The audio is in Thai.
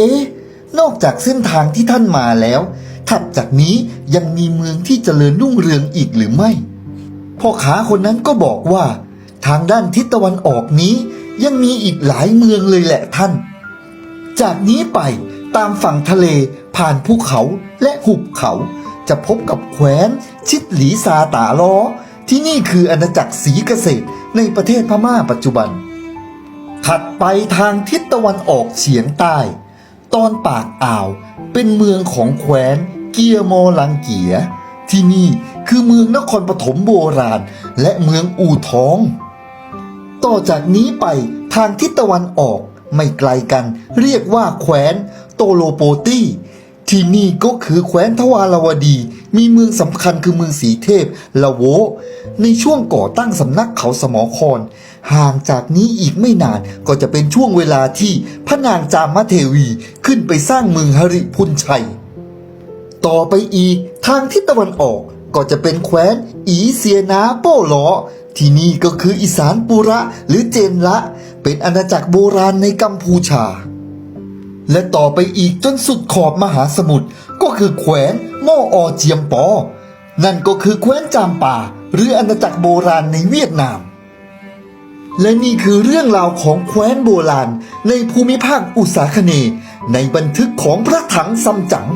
เอ๊ะ นอกจากเส้นทางที่ท่านมาแล้ว ถัดจากนี้ยังมีเมืองที่เจริญรุ่งเรืองอีกหรือไม่ พ่อค้าคนนั้นก็บอกว่า ทางด้านทิศตะวันออกนี้ ยังมีอีกหลายเมืองเลยแหละท่าน จากนี้ไปตามฝั่งทะเลผ่านภูเขาและหุบเขา จะพบกับแคว้น ชิดหลีซาตาล้อ ที่นี่คืออาณาจักรสีเกษตรในประเทศพม่าปัจจุบัน ถัดไปทางทิศตะวันออกเฉียงใต้ ตอนปากอ่าว เป็นเมืองของแคว้นเกียโมลังเกีย ที่นี่คือเมืองนครปฐมโบราณ และเมืองอู่ทอง ต่อจากนี้ไปทางทิศตะวันออกไม่ไกลกันเรียกว่าแคว้นโตโลโปตี้ ที่นี่ก็คือแคว้นทวารวดี มีเมืองสำคัญคือเมืองสีเทพละโว ในช่วงก่อตั้งสำนักเขาสมอคร ห่างจากนี้อีกไม่นานก็จะเป็นช่วงเวลาที่พระนางจามเทวีขึ้นไปสร้างเมืองหริพุนชัย ต่อไปอีกทางทิศตะวันออกก็จะเป็นแคว้นอีเซียนาโปลอที่นี่ก็คืออีสานปุระหรือเจนละ เป็นอาณาจักรโบราณในกัมพูชา และต่อไปอีกจนสุดขอบมหาสมุทรก็คือแขว้นโมออเจียมปอ นั่นก็คือแคว้นจามป่า หรืออาณาจักรโบราณในเวียดนาม และนี่คือเรื่องราวของแคว้นโบราณในภูมิภาคอุษาคเน ในบันทึกของพระถังซัมจั๋ง